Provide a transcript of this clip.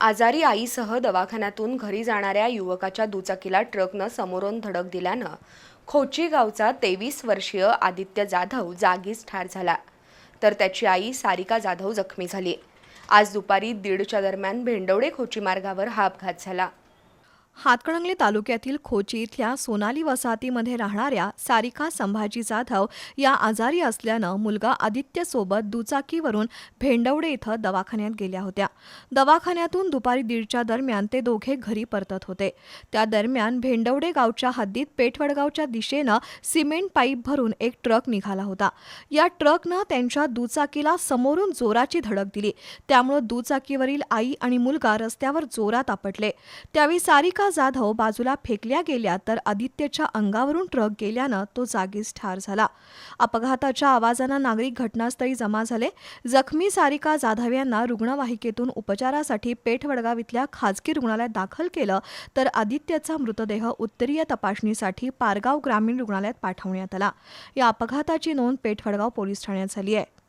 आजारी आईसह दवाखान्यातून घरी जाणाऱ्या युवकाच्या दुचाकीला ट्रकनं समोरून धडक दिल्यानं खोची गावचा तेवीस वर्षीय आदित्य जाधव जागीच ठार झाला. तर त्याची आई सारिका जाधव जखमी झाली. आज दुपारी दीडच्या दरम्यान भेंडवडे खोची मार्गावर हा अपघात झाला. हातकणंगले तालुक्यातील खोची इथल्या सोनाली वसाहतीमध्ये राहणाऱ्या सारिका संभाजी जाधव या आजारी असल्यानं मुलगा आदित्यसोबत दुचाकीवरून भेंडवडे इथं दवाखान्यात गेल्या होत्या. दवाखान्यातून दुपारी दीडच्या दरम्यान ते दोघे घरी परतत होते. त्या दरम्यान भेंडवडे गावच्या हद्दीत पेठवडगावच्या दिशेनं सिमेंट पाईप भरून एक ट्रक निघाला होता. या ट्रकनं त्यांच्या दुचाकीला समोरून जोराची धडक दिली. त्यामुळे दुचाकीवरील आई आणि मुलगा रस्त्यावर जोरात आपटले. त्यावेळी सारिका जाधव बाजूला फेकल्या गेल्या तर आदित्यच्या अंगावरून ट्रक गेल्यानं तो जागीच ठार झाला. अपघाताच्या आवाजानं नागरिक घटनास्थळी जमा झाले. जखमी सारिका जाधव यांना रुग्णवाहिकेतून उपचारासाठी पेठवडगाव इथल्या खाजगी रुग्णालयात दाखल केलं तर आदित्यचा मृतदेह उत्तरीय तपासणीसाठी पारगाव ग्रामीण रुग्णालयात पाठवण्यात आला. या अपघाताची नोंद पेठवडगाव पोलीस ठाण्यात झाली आहे.